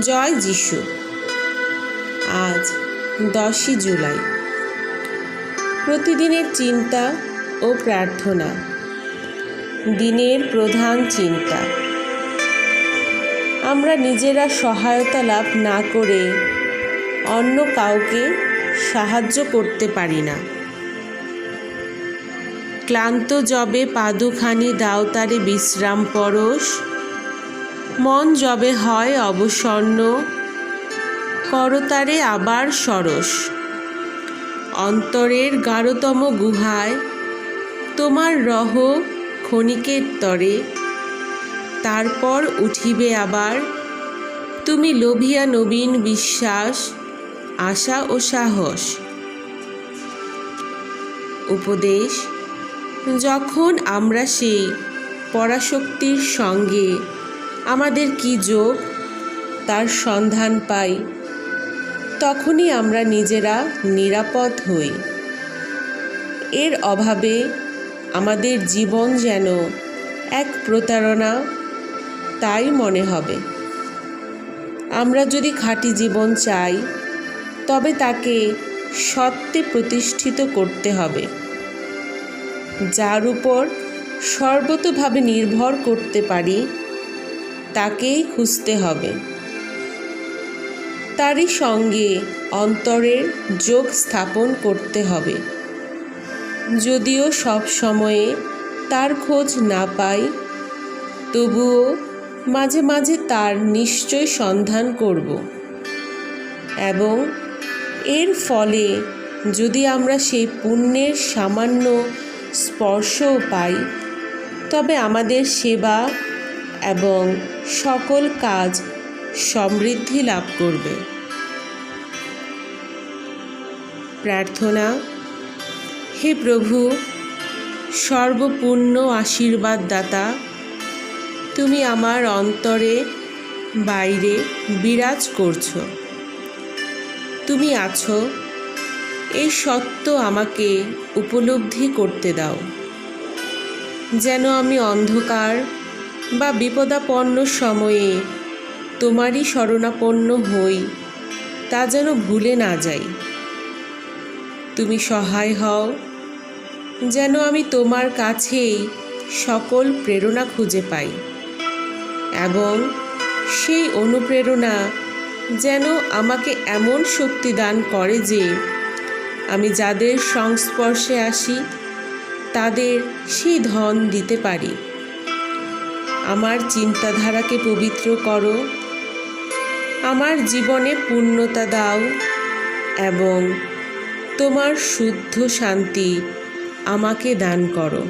জয় যিশু। আজ দশই জুলাই। প্রতিদিনের চিন্তা ও প্রার্থনা। দিনের প্রধান চিন্তা। আমরা নিজেরা সহায়তা লাভ না করে অন্য কাউকে সাহায্য করতে পারি না। ক্লান্ত জবে পাদুখানি দাওতারে বিশ্রাম পরশ। মন জবে হয় অবসন্ন, করতারে আবার সরস। অন্তরের গাঢ়তম গুহায় তোমার রহ ক্ষণিকের তরে। তারপর উঠিবে আবার তুমি লোভিয়া নবীন বিশ্বাস, আশা ও সাহস। উপদেশ, যখন আমরা সেই পরাশক্তির সঙ্গে আমাদের কি যোগ? তার সন্ধান পাই। তখনই আমরা নিজেরা নিরাপদ হই। এর অভাবে আমাদের জীবন যেন এক প্রতারণা, তাই মনে হবে। আমরা যদি খাঁটি জীবন চাই, তবে তাকে সত্যে প্রতিষ্ঠিত করতে হবে। যার উপর সর্বতভাবে নির্ভর করতে পারি তাকেই খুঁজতে হবে। তারই সঙ্গে অন্তরের যোগ স্থাপন করতে হবে। যদিও সব সময়ে তার খোঁজ না পাই, তবুও মাঝে মাঝে তার নিশ্চয় সন্ধান করব। এবং এর ফলে যদি আমরা সেই পুণ্যের সামান্য স্পর্শও পাই, তবে আমাদের সেবা এবং সকল কাজ সমৃদ্ধি লাভ করবে। প্রার্থনা, হে প্রভু, সর্বপূর্ণ আশীর্বাদ দাতা তুমি আমার অন্তরে, বাইরে বিরাজ করছ। তুমি আছো, এই সত্য আমাকে উপলব্ধি করতে দাও। যেন আমি অন্ধকার বা বিপদাপন্ন সময়ে তোমারই শরণাপন্ন হই, তা যেন ভুলে না যাই। তুমি সহায় হও, যেন আমি তোমার কাছেই সকল প্রেরণা খুঁজে পাই এবং সেই অনুপ্রেরণা যেন আমাকে এমন শক্তি দান করে যে আমি যাদের সংস্পর্শে আসি, তাদের সেই ধন দিতে পারি। আমার চিন্তাধারাকে পবিত্র করো। আমার জীবনে পূর্ণতা দাও এবং তোমার শুদ্ধ শান্তি আমাকে দান করো।